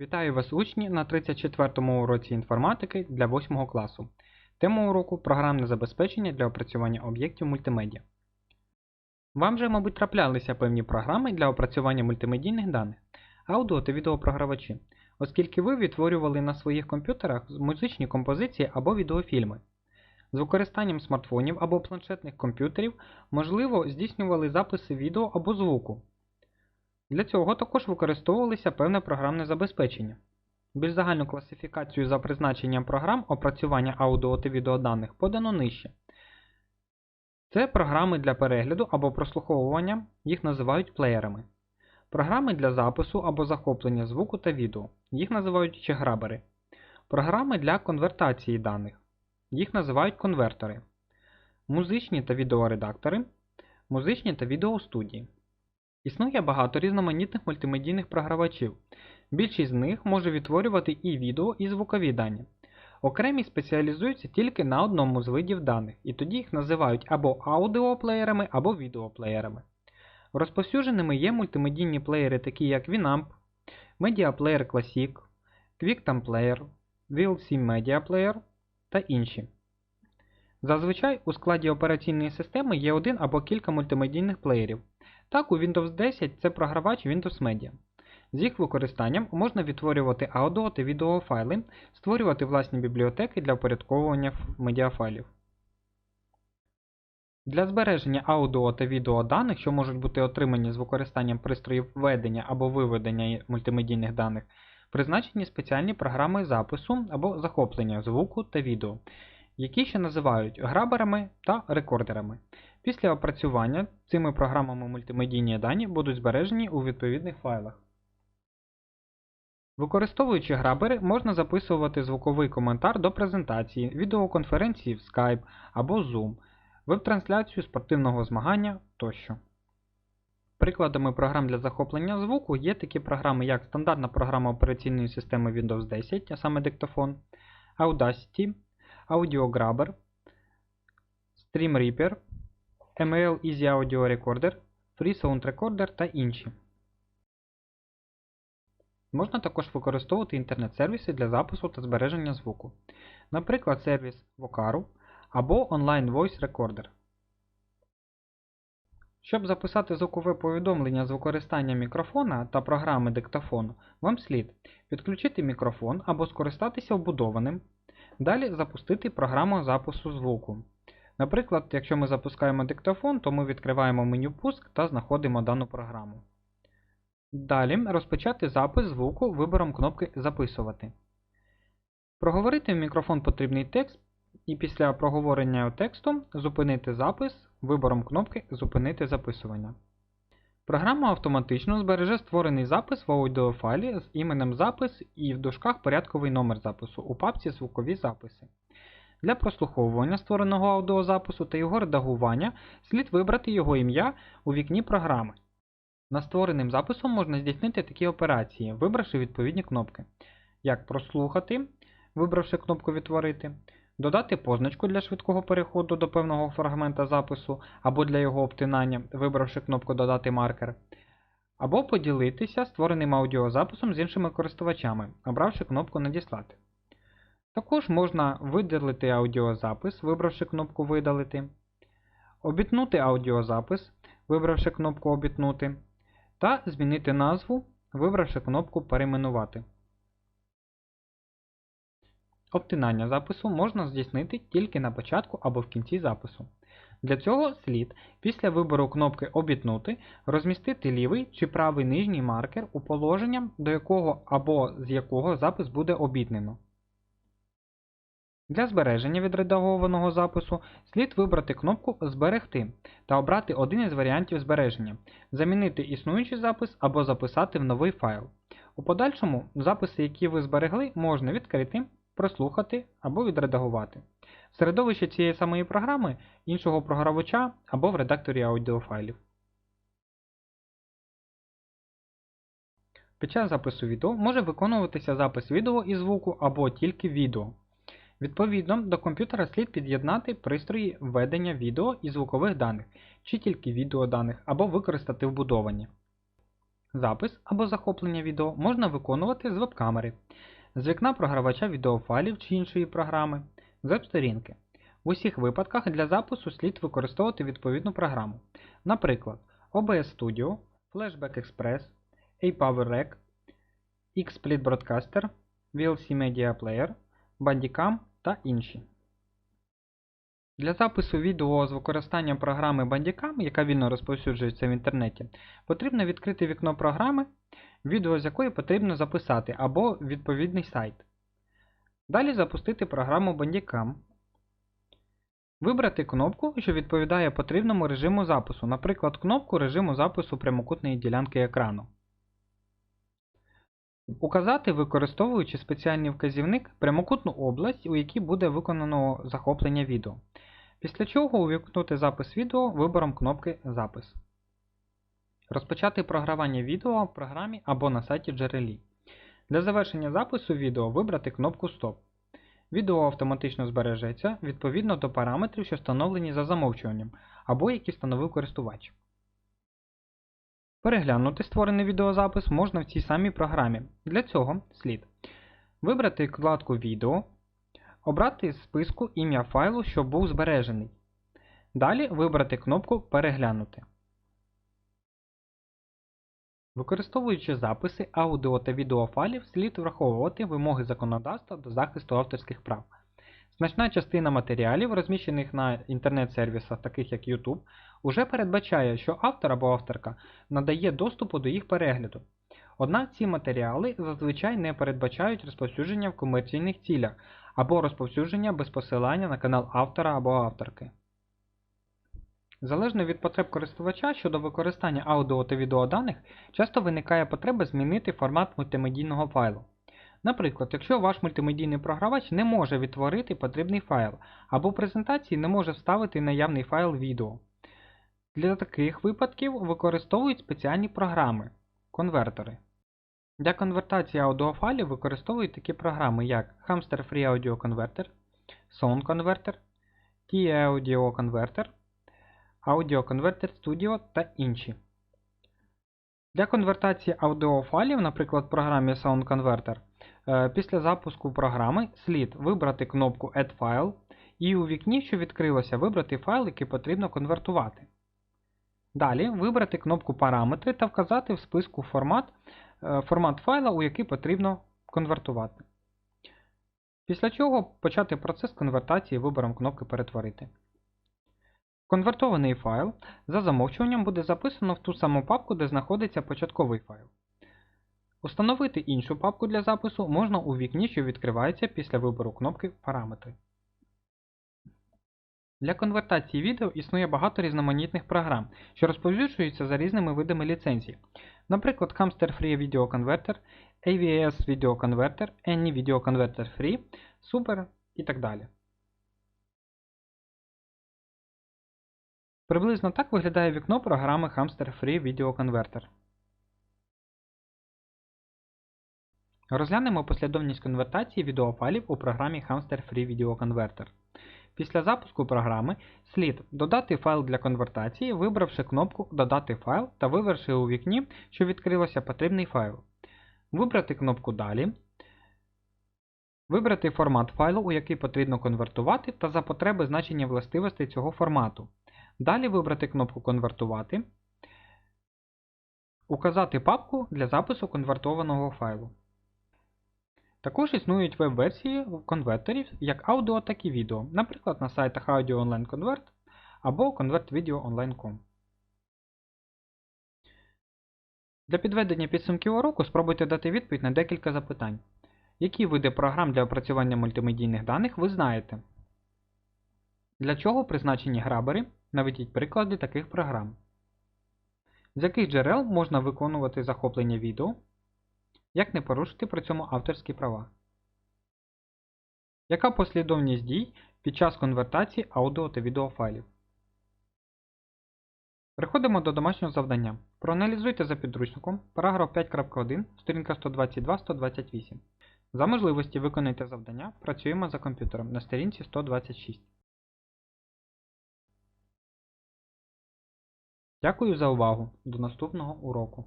Вітаю вас, учні, на 34-му уроці інформатики для 8 класу. Тема уроку програмне забезпечення для опрацювання об'єктів мультимедіа. Вам же, мабуть, траплялися певні програми для опрацювання мультимедійних даних, аудіо та відеопрогравачі, оскільки ви відтворювали на своїх комп'ютерах музичні композиції або відеофільми. З використанням смартфонів або планшетних комп'ютерів можливо здійснювали записи відео або звуку. Для цього також використовувалися певне програмне забезпечення. Більш загальну класифікацію за призначенням програм опрацювання аудіо та відеоданих подано нижче. Це програми для перегляду або прослуховування, їх називають плеєрами. Програми для запису або захоплення звуку та відео, їх називають чеграбери. Програми для конвертації даних, їх називають конвертори. Музичні та відеоредактори, музичні та відеостудії. Існує багато різноманітних мультимедійних програвачів. Більшість з них може відтворювати і відео, і звукові дані. Окремі спеціалізуються тільки на одному з видів даних, і тоді їх називають або аудіоплеєрами, або відеоплеєрами. Розповсюдженими є мультимедійні плеєри, такі як Winamp, Media Player Classic, QuickTime Player, VLC Media Player та інші. Зазвичай у складі операційної системи є один або кілька мультимедійних плеєрів. Так, у Windows 10 це програвач Windows Media. З їх використанням можна відтворювати аудіо та відеофайли, створювати власні бібліотеки для упорядковування медіафайлів. Для збереження аудіо та відеоданих, що можуть бути отримані з використанням пристроїв введення або виведення мультимедійних даних, призначені спеціальні програми запису або захоплення звуку та відео, які ще називають граберами та рекордерами. Після опрацювання цими програмами мультимедійні дані будуть збережені у відповідних файлах. Використовуючи грабери, можна записувати звуковий коментар до презентації, відеоконференції в Skype або Zoom, веб-трансляцію спортивного змагання тощо. Прикладами програм для захоплення звуку є такі програми, як стандартна програма операційної системи Windows 10, а саме диктофон, Audacity, AudioGrabber, StreamReaper, ML Easy Audio Recorder, Free Sound Recorder та інші. Можна також використовувати інтернет-сервіси для запису та збереження звуку, наприклад, сервіс Vocaru або Online Voice Recorder. Щоб записати звукове повідомлення з використанням мікрофона та програми диктофону, вам слід підключити мікрофон або скористатися вбудованим, далі запустити програму запису звуку. Наприклад, якщо ми запускаємо диктофон, то ми відкриваємо меню Пуск та знаходимо дану програму. Далі розпочати запис звуку вибором кнопки Записувати. Проговорити в мікрофон потрібний текст і після проговорення тексту зупинити запис вибором кнопки Зупинити записування. Програма автоматично збереже створений запис в аудіофайлі з іменем запис і в дужках порядковий номер запису у папці Звукові записи. Для прослуховування створеного аудіозапису та його редагування слід вибрати його ім'я у вікні програми. На створеним записом можна здійснити такі операції, вибравши відповідні кнопки, як прослухати, вибравши кнопку Відтворити, додати позначку для швидкого переходу до певного фрагмента запису або для його обтинання, вибравши кнопку Додати маркер, або поділитися створеним аудіозаписом з іншими користувачами, обравши кнопку Надіслати. Також можна видалити аудіозапис, вибравши кнопку Видалити, обітнути аудіозапис, вибравши кнопку Обітнути, та змінити назву, вибравши кнопку Перейменувати. Обтинання запису можна здійснити тільки на початку або в кінці запису. Для цього слід після вибору кнопки Обітнути розмістити лівий чи правий нижній маркер у положення, до якого або з якого запис буде обітнено. Для збереження відредагованого запису слід вибрати кнопку Зберегти та обрати один із варіантів збереження, замінити існуючий запис або записати в новий файл. У подальшому записи, які ви зберегли, можна відкрити, прослухати або відредагувати. В середовищі цієї самої програми, іншого програвача або в редакторі аудіофайлів. Під час запису відео може виконуватися запис відео і звуку або тільки відео. Відповідно, до комп'ютера слід під'єднати пристрої введення відео і звукових даних, чи тільки відеоданих, або використати вбудовані. Запис або захоплення відео можна виконувати з веб-камери, з вікна програвача відеофайлів чи іншої програми, веб-сторінки. В усіх випадках для запису слід використовувати відповідну програму, наприклад, OBS Studio, Flashback Express, APowerRec, XSplit Broadcaster, VLC Media Player, Bandicam та інші. Для запису відео з використанням програми Bandicam, яка вільно розповсюджується в інтернеті, потрібно відкрити вікно програми, відео з якої потрібно записати, або відповідний сайт. Далі запустити програму Bandicam. Вибрати кнопку, що відповідає потрібному режиму запису, наприклад, кнопку режиму запису прямокутної ділянки екрану. Указати, використовуючи спеціальний вказівник, прямокутну область, у якій буде виконано захоплення відео. Після чого увімкнути запис відео вибором кнопки Запис. Розпочати програвання відео в програмі або на сайті джерелі. Для завершення запису відео вибрати кнопку Стоп. Відео автоматично збережеться відповідно до параметрів, що встановлені за замовчуванням, або які встановив користувач. Переглянути створений відеозапис можна в цій самій програмі. Для цього слід вибрати вкладку Відео, обрати з списку ім'я файлу, що був збережений. Далі вибрати кнопку Переглянути. Використовуючи записи аудіо та відеофайлів, слід враховувати вимоги законодавства до захисту авторських прав. Значна частина матеріалів, розміщених на інтернет-сервісах, таких як YouTube, уже передбачає, що автор або авторка надає доступу до їх перегляду. Однак ці матеріали зазвичай не передбачають розповсюдження в комерційних цілях або розповсюдження без посилання на канал автора або авторки. Залежно від потреб користувача щодо використання аудіо та відеоданих, часто виникає потреба змінити формат мультимедійного файлу. Наприклад, якщо ваш мультимедійний програвач не може відтворити потрібний файл, або в презентації не може вставити наявний файл відео. Для таких випадків використовують спеціальні програми конвертори. Для конвертації аудіофайлів використовують такі програми, як Hamster Free Audio Converter, Sound Converter, T-Audio Converter, Audio Converter Studio та інші. Для конвертації аудіофайлів, наприклад, в програмі Sound Converter, е, після запуску програми слід вибрати кнопку Add File і у вікні, що відкрилося, вибрати файл, який потрібно конвертувати. Далі вибрати кнопку Параметри та вказати в списку формат, формат файла, у який потрібно конвертувати. Після чого почати процес конвертації вибором кнопки Перетворити. Конвертований файл за замовчуванням буде записано в ту саму папку, де знаходиться початковий файл. Установити іншу папку для запису можна у вікні, що відкривається після вибору кнопки Параметри. Для конвертації відео існує багато різноманітних програм, що розповсюджуються за різними видами ліцензій. Наприклад, Hamster Free Video Converter, AVS Video Converter, Any Video Converter Free, Super і так далі. Приблизно так виглядає вікно програми Hamster Free Video Converter. Розглянемо послідовність конвертації відеофайлів у програмі Hamster Free Video Converter. Після запуску програми слід додати файл для конвертації, вибравши кнопку Додати файл та вибравши у вікні, що відкрилося потрібний файл. Вибрати кнопку Далі. Вибрати формат файлу, у який потрібно конвертувати, та за потреби значення властивостей цього формату. Далі вибрати кнопку Конвертувати. Указати папку для запису конвертованого файлу. Також існують веб-версії конвертерів як аудіо, так і відео, наприклад, на сайтах Audio Online Convert або ConvertVideo Для підведення підсумків уроку спробуйте дати відповідь на декілька запитань. Які види програм для опрацювання мультимедійних даних ви знаєте? Для чого призначені грабери? Наведіть приклади таких програм. З яких джерел можна виконувати захоплення відео? Як не порушити при цьому авторські права? Яка послідовність дій під час конвертації аудіо та відеофайлів? Переходимо до домашнього завдання. Проаналізуйте за підручником параграф 5.1, сторінка 122-128. За можливості виконайте завдання. Працюємо за комп'ютером на сторінці 126. Дякую за увагу. До наступного уроку.